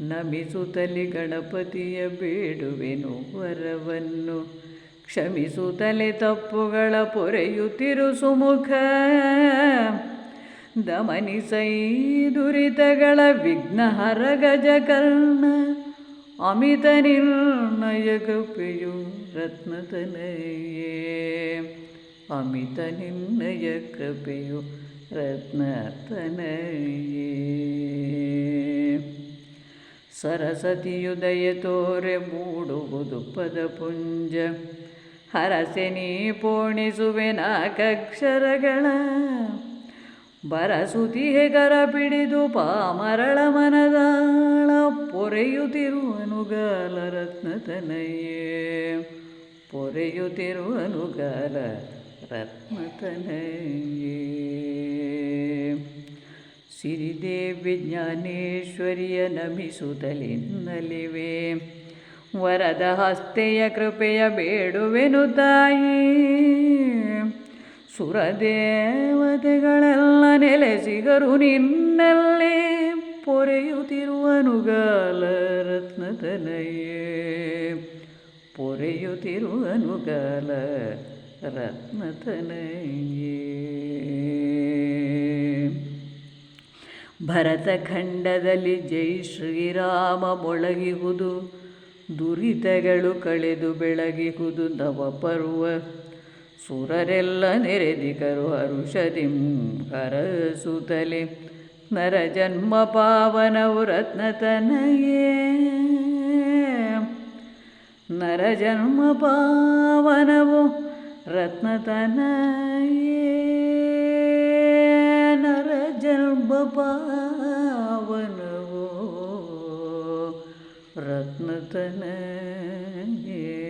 ನಮಿಸುತ್ತಲಿ ಗಣಪತಿಯ ಬೇಡುವೆನು ವರವನ್ನು. ಕ್ಷಮಿಸುತ್ತಲೇ ತಪ್ಪುಗಳ ಪೊರೆಯುತ್ತಿರು ಸುಮುಖ ದಮನಿಸೈ ದುರಿತಗಳ ವಿಘ್ನಹರ ಗಜಕರ್ಣ ಅಮಿತ ನಿರ್ಣಯ ಕೃಪೆಯು ರತ್ನತನಯೇ. ಅಮಿತ ನಿರ್ಣಯ ಕೃಪೆಯು ರತ್ನತನಯೇ. ಸರಸ್ವತಿಯುದಯ ತೋರೆ ಮೂಡುವುದು ಪದಪುಂಜ ಹರಸೆ ನೀ ಪೋಣಿಸುವೆ ನಾಕಕ್ಷರಗಳ ಬರಸುತಿ ಕರ ಪಿಡಿದು ಪಾಮರಳ ಮನದಾಳ ಪೊರೆಯುತ್ತಿರುವನುಗಾಲ ರತ್ನತನಯೇ. ಪೊರೆಯುತ್ತಿರುವನುಗಾಲ ರತ್ನತನಯೇ. ಸಿರಿದೇವಿ ಜ್ಞಾನೇಶ್ವರಿಯ ನಮಿಸುತ್ತಲಿನ್ನಲಿವೆ ವರದ ಹಸ್ತೆಯ ಕೃಪೆಯ ಬೇಡುವೆನು ತಾಯಿ. ಸುರದೇವತೆಗಳೆಲ್ಲ ನೆಲೆಸಿಗರು ನಿನ್ನಲ್ಲಿ ಪೊರೆಯುತ್ತಿರುವನುಗಾಲ ರತ್ನತನಯೇ ಪೊರೆಯುತ್ತಿರುವನುಗಾಲ ರತ್ನತನಯೇ ಭರತಖಂಡದಲ್ಲಿ ಜೈ ಶ್ರೀರಾಮ ಮೊಳಗಿಹುದು, ದುರಿತಗಳು ಕಳೆದು ಬೆಳಗಿಹುದು ನವಪರ್ವ. ಸುರರೆಲ್ಲ ನೆರೆದಿಕರು ಹರುಷದಿಂ ಹರಸುತಲೆ. ನರ ಜನ್ಮ ಪಾವನವು ರತ್ನತನಯೇ ನರ ಜನ್ಮ ಪಾವನವು ರತ್ನತನಯೇ ಪಾವನವು ರತ್ನತನಯೇ